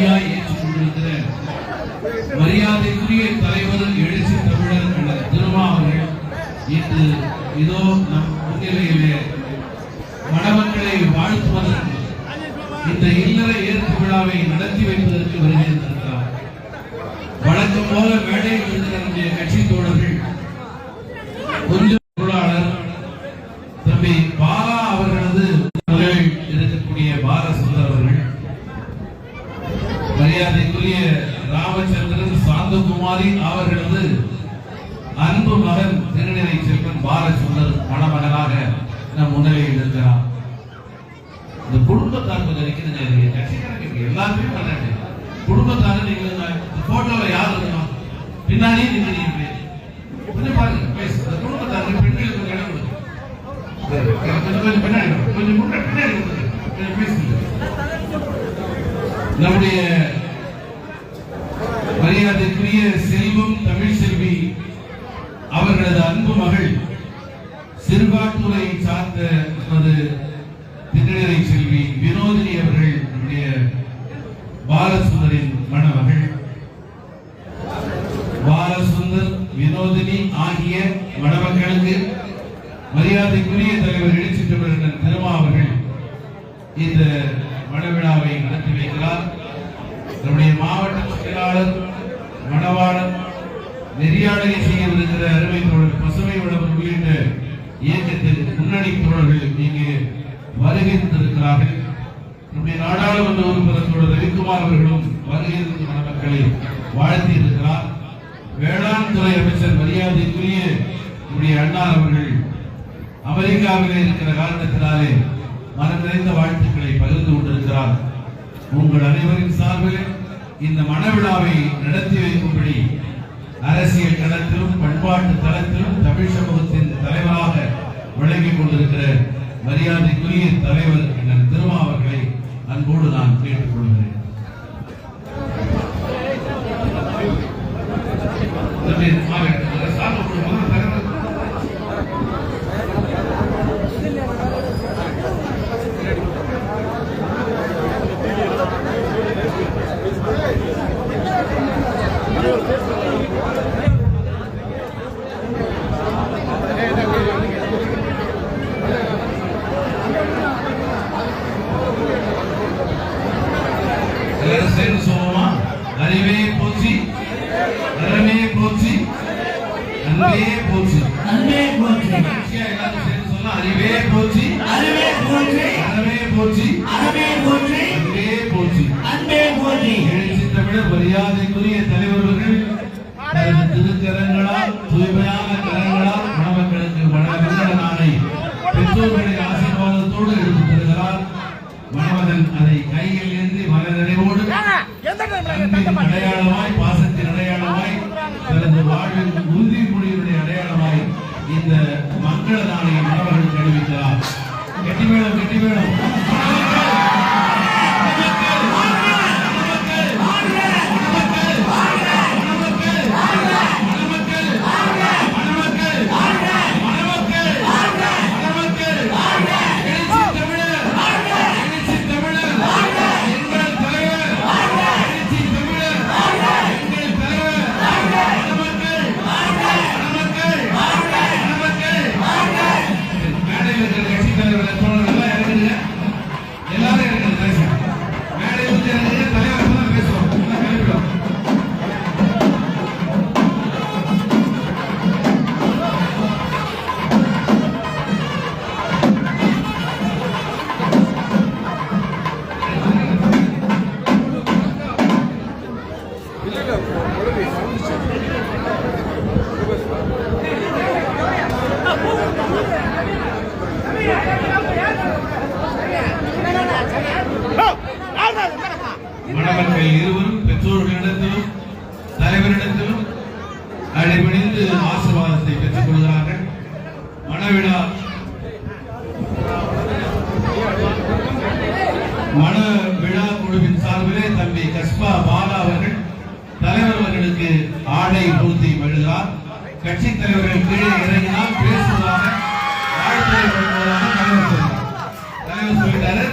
தாய் ஏற்றுக்கொண்டிருக்கிற மரியாதைக்குரிய தலைவர் எழுச்சி தமிழர் திருமா அவர்கள் இன்று இதோ நம் முன்னிலையிலே மணமக்களை வாழ்த்துவதற்கு இந்த இல்லற ஏற்பு விழாவை நடத்தி வைப்பதற்கு வருகின்றிருக்கிறார் வழக்கம் போல மேடையில் இருக்கிற நம்முடைய கட்சி தோழர்கள் கொஞ்சம் பொருளாளர் தம்பி பாலா அவர்களது முதலில் இருக்கக்கூடிய பாலசுந்தர் அவர்கள் மரியாதைக்குரிய ராமச்சந்திரன் சாந்தகுமாரி அவர்களது அன்பு மகன் திருநிலை செல்வன் பாலசுந்தர் மணமகனாக நம் முன்னிலையில் இருக்கிறார். இந்த குடும்பத்தார் கொஞ்சம் கட்சிக்காரங்க எல்லாருமே பண்ணாங்க குடும்பத்தார நீங்க போட்டோல யார் இருக்கணும்? பின்னாடியே நிற்கிறீங்க கொஞ்சம் பாருங்க பேசு. குடும்பத்தார குடும்பத்தார் பெண்களுக்கு கொஞ்சம் இடம் கொடுக்கும் கொஞ்சம் கொஞ்சம் பின்னாடி கொஞ்சம் முன்னாடி பின்னாடி கொடுங்க. கொஞ்சம் பேசுங்க. நம்முடைய செல்வம் தமிழ் செல்வி அவர்களது அன்பு மகள் சிறுபாட்டுரை சார்ந்த நமது திருநிலை செல்வி வினோதினி அவர்கள் நம்முடைய பாலசுந்தரின் மணமகள். பாலசுந்தர் வினோதினி ஆகிய மணமக்களுக்கு மரியாதைக்குரிய தலைவர் எழுச்சி திருமா அவர்கள் இந்த மணவிழாவை நடத்தி வைக்கிறார். நம்முடைய மாவட்ட செயலாளர் மணவாளன் நெறியாளரை செய்யவிருக்கிற அருமை தோழர் பசுமை உழவர் உள்ளிட்ட இயக்கத்தின் முன்னணி தோழர்கள் இங்கே வருகின்றிருக்கிறார்கள். நம்முடைய நாடாளுமன்ற உறுப்பினர் தோழர் ரவிக்குமார் அவர்களும் வருகின்ற மணமக்களை வாழ்த்தி இருக்கிறார் வேளாண் துறை அமைச்சர் மரியாதைக்குரிய நம்முடைய அண்ணா அவர்கள் அமெரிக்காவிலே இருக்கிற காரணத்தினாலே மனம் நிறைந்த வாழ்த்துக்களை பகிர்ந்து கொண்டிருக்கிறார். உங்கள் அனைவரின் சார்பில் இந்த மனவிழாவை நடத்தி வைக்கும்படி அரசியல் களத்திலும் பண்பாட்டு தளத்திலும் தமிழ் சமூகத்தின் தலைவராக விளங்கிக் கொண்டிருக்கிற மரியாதைக்குரிய தலைவர் அண்ணன் திருமா அவர்களை அன்போடு நான் கேட்டுக் அறிவே போச்சு அறிவே போற்றி. அறமே போச்சு அறவே போற்றி. அன்பே போச்சு அன்பே போற்றி. எழுச்சி தமிழர் மரியாதைக்குரிய தலைவர்கள் திருக்கரங்களால் தூய்மையான கரங்களால் மணமக்களுக்கு மணமக்கள நாளை பெற்றோர்களின் ஆசீர்வாதத்தோடு எடுத்துத் தருகிறார். மணமகன் அதை கையில் ஏந்தி மனநிறைவோடு அன்பின் அடையாளமாய் மங்கள நாளை மணமகளுக்கு அறிவிக்கிறார் கெட்டிமேளம் கெட்டிமேளம் வார்த்தை வருகிறார் கட்சி தலைவர்கள் கீழே இறங்கினால் பேசுவதாக வாழ்த்துறை வழங்குவதாக தலைவர் சொல்றார். தலைவர் சொல்லிட்டாரு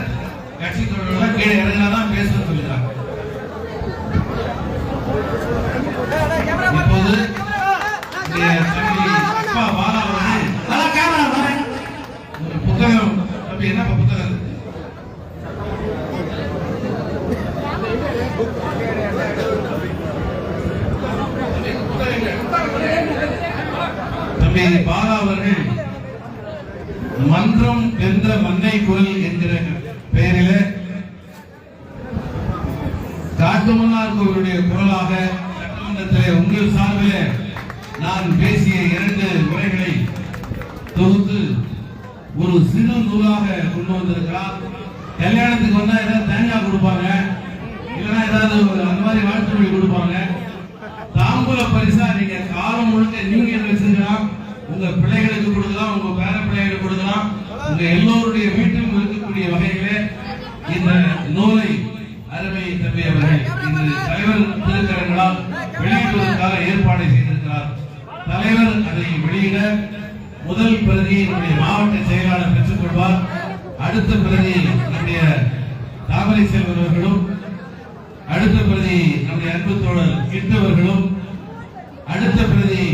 கட்சி தலைவர்கள் கீழே இறங்கினாதான் பேசுன்னு சொல்லிட்டாங்க. இப்போது அப்பா தம்பி பாலா அவர்கள் மன்றம் வென்ற மண்ணை குரல் என்கிற பெயரில காட்டுமன்னார் கோவிலுடைய குரலாக சட்டமன்றத்திலே உங்கள் சார்பில் நான் பேசிய இரண்டு உரைகளை தொகுத்து ஒரு சிறு நூலாக கொண்டு வந்திருக்கிறார். கல்யாணத்துக்கு வந்தா ஏதாவது தேங்காய் கொடுப்பாங்க இல்லைன்னா ஏதாவது அந்த மாதிரி வாழ்த்துறை கொடுப்பாங்க. தாம்பூல பரிசா உங்க பிள்ளைகளுக்கு கொடுக்கலாம் உங்க பேர பிள்ளைகளுக்கு கொடுக்கலாம். உங்க எல்லோருடைய வீட்டிலும் இருக்கக்கூடிய வகையிலே இந்த நூலை அருமை தம்பி அவர்கள் இந்த தலைவர் திருக்கரங்களால் வெளியிடுவதற்காக ஏற்பாடு செய்திருக்கிறார். தலைவர் அதை வெளியிட முதல் பிரதியை நம்முடைய மாவட்ட செயலாளர் பெற்றுக் கொள்வார். அடுத்த பிரதி நம்முடைய தாமரை செல்வர் அவர்களும் அடுத்த பிரதி நம்முடைய அன்பு தோழர் கிட்டவர்களும் அடுத்த பிரதி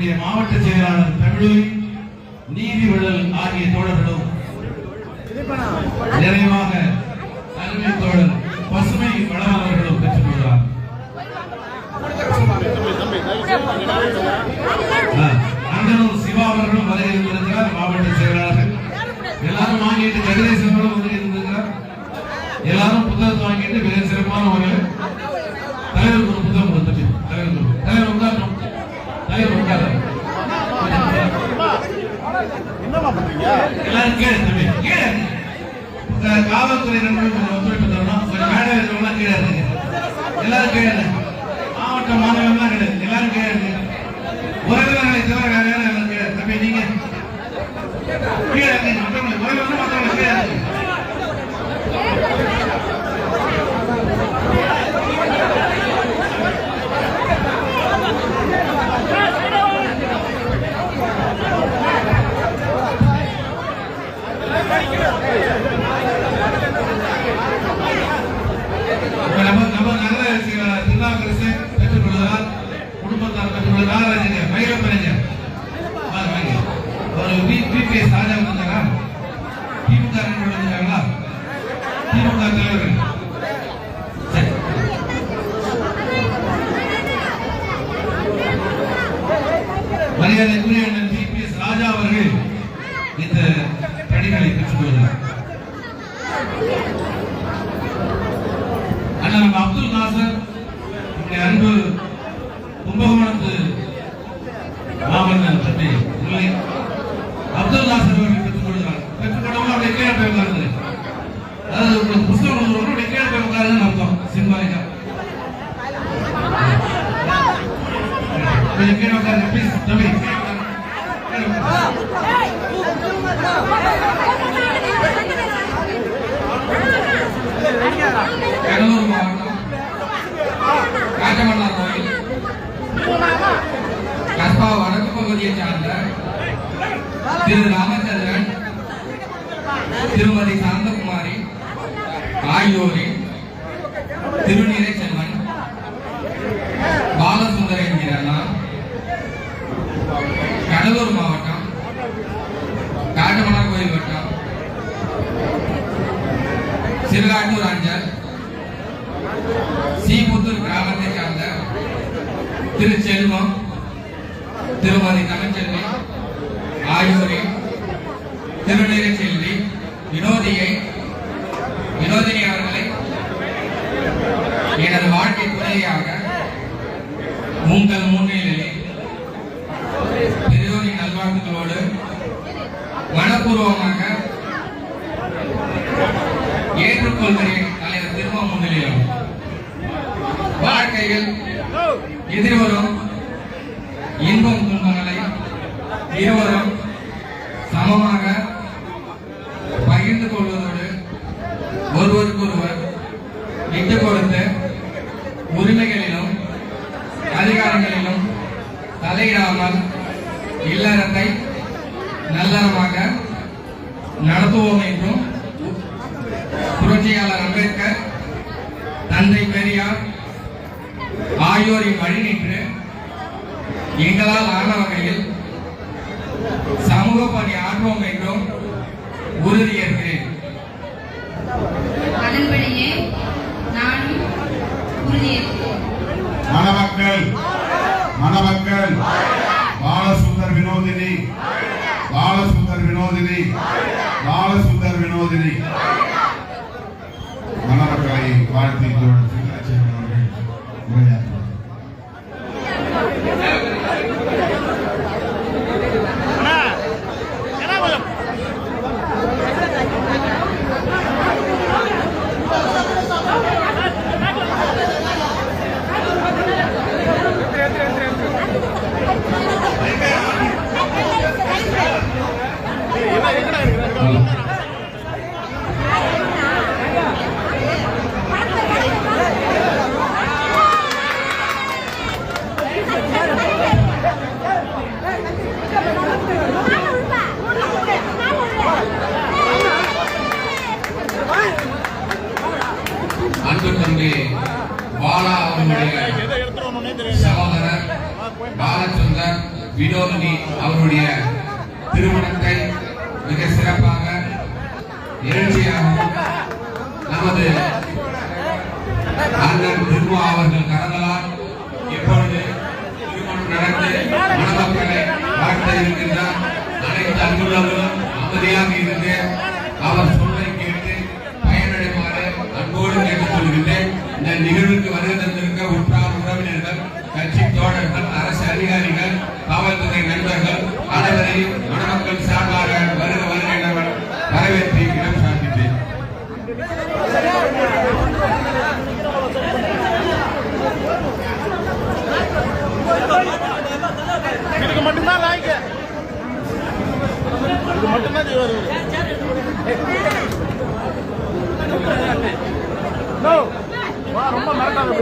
நம்முடைய மாவட்ட செயலாளர் தமிழொலி நீதிவிழல் ஆகிய தோழர்களும் நிறைவாக தலைமை தோழர் பசுமை வளம் அவர்களும் பெற்றுக் கொள்வார் சிவா அவர்களும் வர இருந்திருக்கிறார் மாவட்ட செயலாளர்கள். எல்லாரும் வாங்கிட்டு வந்து இருந்திருக்கிறார் எல்லாரும் புத்தகத்தை வாங்கிட்டு மிக சிறப்பான ஒரு கொடுத்துட்டு தலைவர் கொடு. தலைவர் உட்காரணும் தலைவர் உட்காரணும் எல்லாரும் கீழே தம்பி கீழே காவல்துறை நண்பர்கள் ஒத்துழைப்பு தரணும் கொஞ்சம் மேடை இருக்கவங்க கீழே இருங்க எல்லாரும் கீழே மாவட்ட மாநிலம்லாம் கிடையாது எல்லாரும் கீழே இருங்க உறவினர்களை தவிர வேற யாரும் எல்லாரும் கீழே தம்பி நீங்க கீழே உறவினர் மற்றவங்க கீழே திமுக தலைவர்கள் திருமதி சாந்தகுமாரி ஆகியோரின் திருநீரை செல்வன் பாலசுந்தர் என்கிற நான் கடலூர் மாவட்டம் காட்டமன்னார் கோயில் வட்டம் சிறுகாட்டூர் அஞ்சல் சீபுத்தூர் கிராமத்தை சார்ந்த திரு செல்வம் திருமதி தமிழ்ச்செல்வி ஆகியோரின் திருநீரை செல்வி வினோதியை வினோதினி அவர்களை எனது வாழ்க்கை துணையாக உங்கள் முன்னிலையில் பெரியோரின் நல்வாழ்த்துக்களோடு மனப்பூர்வமாக ஏற்றுக்கொள்கிறேன் தலைவர் திரும்ப முன்னிலையில் வாழ்க்கையில் எதிர்வரும் இன்பம் துன்பங்களை இருவரும் சமமாக பகிர்ந்து கொள்வதோடு ஒருவருக்கொருவர் விட்டு கொடுத்து உரிமைகளிலும் அதிகாரங்களிலும் தலையிடாமல் இல்லறத்தை நல்லறமாக நடத்துவோம் என்றும் புரட்சியாளர் அம்பேத்கர் தந்தை பெரியார் ஆகியோரின் வழி நின்று எங்களால் ஆன வகையில் சமூக பணி ஆற்றுவோம் என்றும் உறுதியேற்கிறேன் அதன்படியே நானும் உறுதியேற்கிறேன் மணமக்கள் மணமக்கள் பாலசுந்தர் வினோதினி பாலசுந்தர் வினோதினி பாலசுந்தர் வினோதினி மணமக்களை வாழ்த்தி தோழர் சிங்கராஜன் அவர்கள் உரையாற்றுவார் அன்பு தம்பி பாலா அவர்களுடைய சகோதரர் பாலச்சந்தர் வினோதினி அவருடைய திருமணத்தை மிக சிறப்பாக எழுச்சியாகவும் நமது அண்ணன் திருமா அவர்கள் கரங்களால் இப்பொழுது திருமணம் நடந்து மணமக்களை வாழ்த்த இருக்கின்றார் அனைத்து அன்புள்ளவர்களும் அமைதியாக இருந்து அவர் சொல்லை கேட்டு பயனடைமாறு அன்போடு கேட்டுக் கொள்கின்றேன். இந்த நிகழ்வுக்கு வருகை தந்திருக்க உற்றார் உறவினர்கள் கட்சி தோழர்கள் அரசு அதிகாரிகள் காவல்துறை நண்பர்கள் அனைவரையும் மணமக்கள் சார்பாக ரொம்ப மிரட்டாது